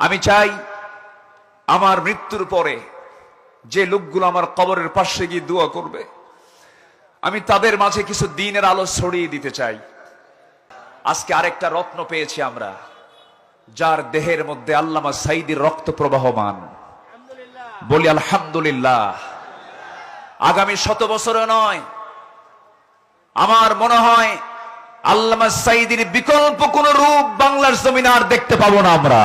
আমি চাই আমার মৃত্যুর পরে যে লোকগুলো আমার কবরের পাশে গিয়ে দোয়া করবে, আমি তাদের মাঝে কিছু দিনের আলো ছড়িয়ে দিতে চাই। আজকে আরেকটা রত্ন পেয়েছি আমরা, যার দেহের মধ্যে আল্লামা সাইদির রক্ত প্রবাহমান। বলি, আলহামদুলিল্লাহ। আগামী শত বছরে নয়, আমার মনে হয় আল্লামা সাইদির বিকল্প কোন রূপ বাংলার জমিনে আর দেখতে পাবো না আমরা।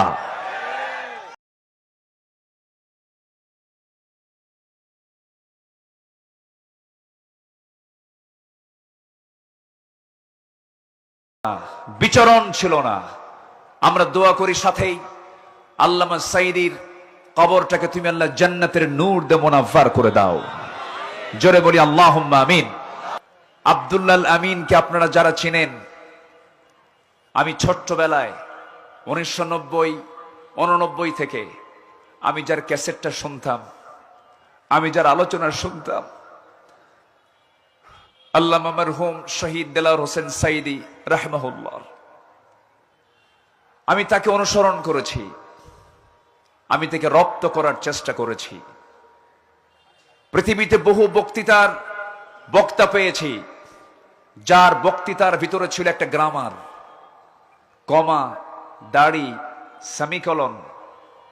বিচরণ ছিল না। আমরা দোয়া করি সাথেই, আল্লামা সাইদির কবরটাকে তুমি আল্লাহ জান্নাতের নূর দে মোনাফার করে দাও। জোরে বলি আল্লাহ আমিন। আব্দুল্লাল আমিনকে আপনারা যারা চিনেন, আমি ছোট্টবেলায় উনিশশো নব্বই, উননব্বই থেকে আমি যার ক্যাসেটটা শুনতাম, আমি যার আলোচনা শুনতাম আল্লাহ মারহুম শহীদ দেলার হোসেন সাইদি রাহমাহুল্লাহ। আমি তাকে অনুসরণ করেছি। আমি তাকে রপ্ত করার চেষ্টা করেছি। পৃথিবীতে বহু বক্তৃতার বক্তা পেয়েছি, যার বক্তৃতার ভিতরে ছিল একটা গ্রামার। কমা, দাড়ি, সেমিকলন,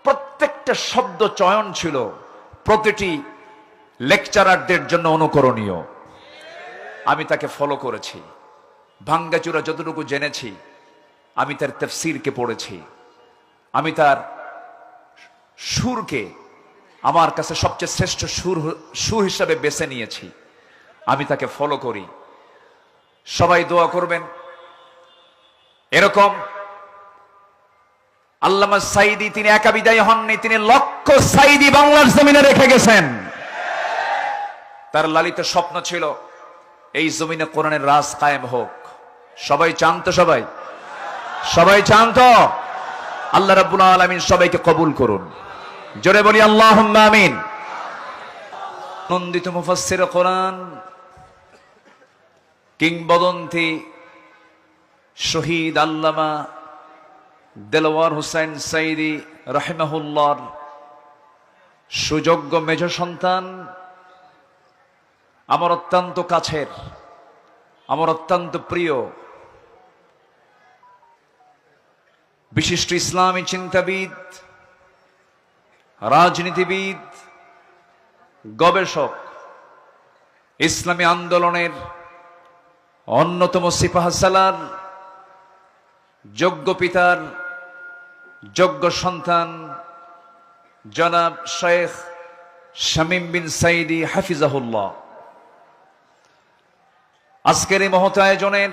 প্রত্যেকটা শব্দ চয়ন ছিল। প্রতিটি লেকচারারদের জন্য অনুকরণীয়। আমি তাকে ফলো করেছি। ভাঙ্গাচুরা যতটুকু জেনেছি, আমি তার তফসিরকে পড়েছি। আমি তার সুরকে আমার কাছে সবচেয়ে শ্রেষ্ঠ সুর সুর হিসাবে বেছে নিয়েছি। আমি তাকে ফলো করি। সবাই দোয়া করবেন। এরকম আল্লামা সাইদি, তিনি একা বিদায় হননি, তিনি লক্ষ সাইদি বাংলার জমিনে রেখে গেছেন। তার লালিত স্বপ্ন ছিল এই জমিনে কোরআনের রাজ কায়েম হোক। সবাই চান তো সবাই? সবাই চান তো আল্লাহ রাব্বুল আলামিন সবাইকে কবুল করুন। জোরে বলি আল্লাহ আমিন। নন্দিত মুফাসসির কোরআন, কিংবদন্তি শহীদ আল্লামা দেলওয়ার হুসাইন সাইদি রাহিমাহুল্লাহর সুযোগ্য মেজ সন্তান আমার অত্যন্ত কাছের, আমার অত্যন্ত প্রিয় বিশিষ্ট ইসলামী চিন্তাবিদ, রাজনীতিবিদ, গবেষক, ইসলামী আন্দোলনের অন্যতম সিপাহসালার যোগ্য পিতার, যোগ্য সন্তান, জনাব শেখ শামীম বিন সাইদি হাফিজাহুল্লাহ। আজকের এই মহত আয়োজনের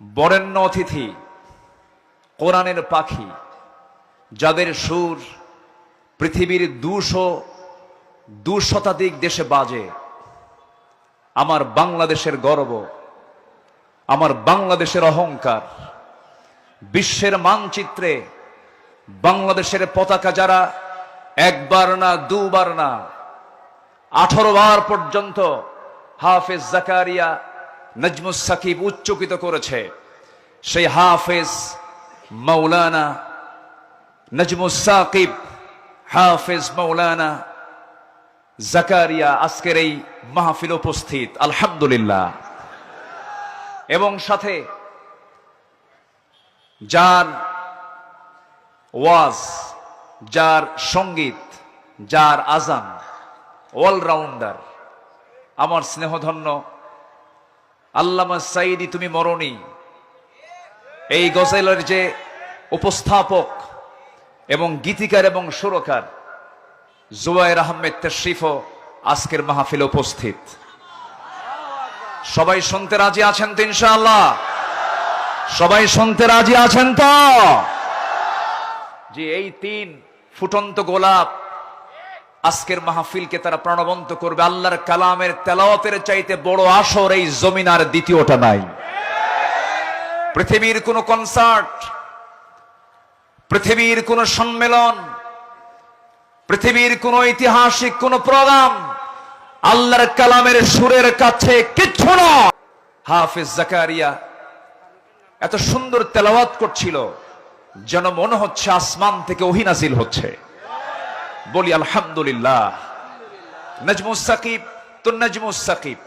বরেণ্য অতিথি, কোরআনের পাখি, যাদের সুর পৃথিবীর দুশো দু শতাধিক দেশে বাজে, আমার বাংলাদেশের গর্ব, আমার বাংলাদেশের অহংকার, বিশ্বের মানচিত্রে বাংলাদেশের পতাকা যারা একবার না, দুবার না, আঠারো বার পর্যন্ত হাফেজ জাকারিয়া নজমুস সাকিব উচ্চকিত করেছে। সেই হাফেজ মৌলানা নজমুস সাকিব, হাফেজ মৌলানা জাকারিয়া আজকের এই মাহফিল উপস্থিত, আলহামদুলিল্লাহ। এবং সাথে যার ওয়াজ, যার সংগীত, যার আজান অলরাউন্ডার আমার স্নেহধন্য। আল্লামা সাইদি তুমি মরণী। এই গজলের যে উপস্থাপক এবং গীতিকার এবং সুরকার জুবাইর আহমেদ তশরিফও আজকের মাহফিল উপস্থিত। সবাই শুনতে রাজি আছেন তো ইনশাআল্লাহ? সবাই শুনতে রাজি আছেন তো? যে এই তিন ফুটন্ত গোলাপ আজকের মাহফিলকে তারা প্রাণবন্ত করবে। আল্লাহর কালামের তেলাওয়াতের চাইতে বড় আসর এই জমিনার দ্বিতীয়টা নাই। পৃথিবীর কোন কনসার্ট পৃথিবীর কোন সম্মেলন, পৃথিবীর কোন ঐতিহাসিক কোন প্রোগ্রাম আল্লাহর কালামের সুরের কাছে কিচ্ছু না। হাফিজ জাকারিয়া এত সুন্দর তেলাওয়াত করছিল, যেন মনে হচ্ছে আসমান থেকে ওহিনাজিল হচ্ছে। বলি আলহামদুলিল্লাহ। নজমুস সাকিব তো নজমুস সাকিব।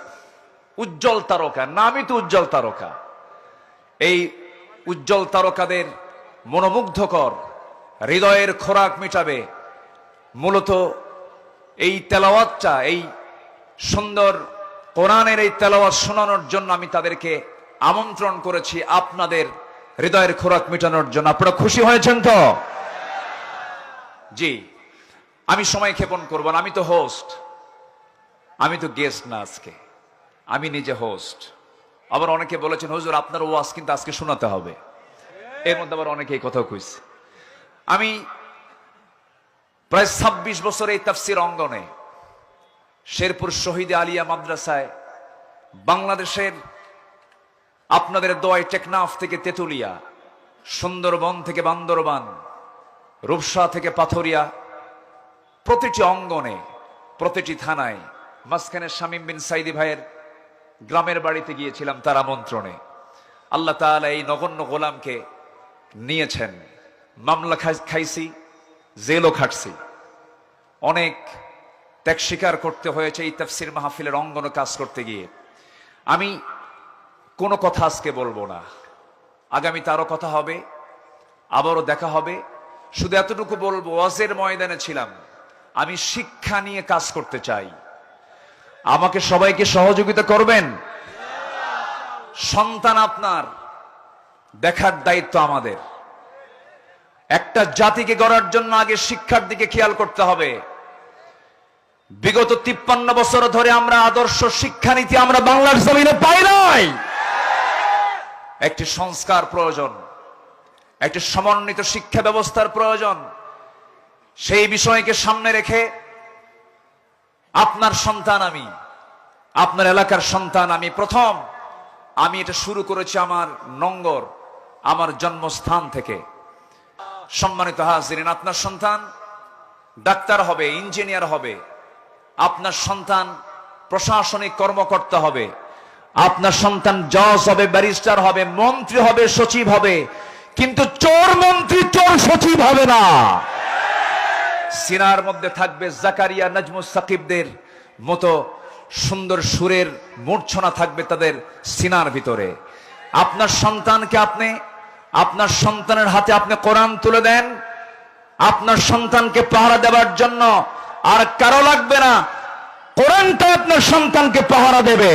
উজ্জ্বল তারকা। নামই তো উজ্জ্বল তারকা। এই উজ্জ্বল তারকাদের মনোমুগ্ধকর হৃদয়ের খোরাক মিটাবে মূলত এই তেলাওয়াতটা, এই সুন্দর কোরআনের এই তেলাওয়াত শোনানোর জন্য আমি তাদেরকে আমন্ত্রণ করেছি আপনাদের হৃদয়ের খোরাক মেটানোর জন্য। আপনারা খুশি হয়েছেন তো? জি। আমি সময় ক্ষেপণ করব না, আমি তো হোস্ট আমি তো গেস্ট না আজকে। আমি নিজে হোস্ট আবার অনেকে বলেছেন, হুজুর, আপনার ওয়াজ কিন্তু আজকে শোনাতে হবে। এর মধ্যে আবার অনেকে এই কথা কইছে। আমি প্রায় ছাব্বিশ বছর এই তাফসির অঙ্গনে শেরপুর শহীদ আলিয়া মাদ্রাসায় বাংলাদেশের আপনাদের দোয়াই টেকনাফ থেকে তেতুলিয়া, সুন্দরবন থেকে বান্দরবান, রূপসা থেকে পাথরিয়া প্রতিটি অঙ্গনে, প্রতিটি থানায় মাঝখানে শামীম বিন সাইদি ভাইয়ের গ্রামের বাড়িতে গিয়েছিলাম তার আমন্ত্রণে। আল্লাহ তাআলা এই নগণ্য গোলামকে নিয়েছেন। মামলা খাই- খাইছি, জেলও খাটছি। অনেক ত্যাগ স্বীকার করতে হয়েছে এই তাফসির মাহফিলের অঙ্গনে কাজ করতে গিয়ে। আমি কোনো কথা আজকে বলব না। আগামী তারও কথা হবে, আবারও দেখা হবে। শুধু এতটুকু বলব, ওয়াজের ময়দানে ছিলাম। আমি শিক্ষা নিয়ে কাজ করতে চাই। আমাকে সবাইকে সহযোগিতা করবেন? সন্তান আপনার, দেখার দায়িত্ব আমাদের। একটা জাতিকে গড়ার জন্য আগে শিক্ষার দিকে খেয়াল করতে হবে। বিগত তিপ্পান্ন বছর ধরে আমরা আদর্শ শিক্ষানীতি আমরা বাংলার জমিনে পাই নাই। একটি সংস্কার প্রয়োজন, একটি সমন্বিত শিক্ষা ব্যবস্থার প্রয়োজন। সেই বিষয়কে সামনে রেখে আপনার সন্তান আমি, আপনার এলাকার সন্তান আমি প্রথম আমি এটা শুরু করেছি আমার নঙ্গর, আমার জন্মস্থান থেকে। সম্মানিত হাজিরিন, আপনার সন্তান ডাক্তার হবে, ইঞ্জিনিয়ার হবে, আপনার সন্তান প্রশাসনিক কর্মকর্তা হবে, আপনার সন্তান জজ হবে, ব্যারিস্টার হবে, মন্ত্রী হবে, সচিব হবে, কিন্তু চোর মন্ত্রী চোর সচিব হবে না। সিনার মধ্যে থাকবে জাকারিয়া, নাজমুস সাকিবদের মতো সুন্দর সুরের মূর্ছনা থাকবে তাদের সিনার ভিতরে। আপনার সন্তানকে আপনি, আপনার সন্তানের হাতে আপনি কোরআন তুলে দেন, আপনার সন্তানকে পাহারা দেওয়ার জন্য আর কারও লাগবে না। কোরআনটা আপনার সন্তানকে পাহারা দেবে।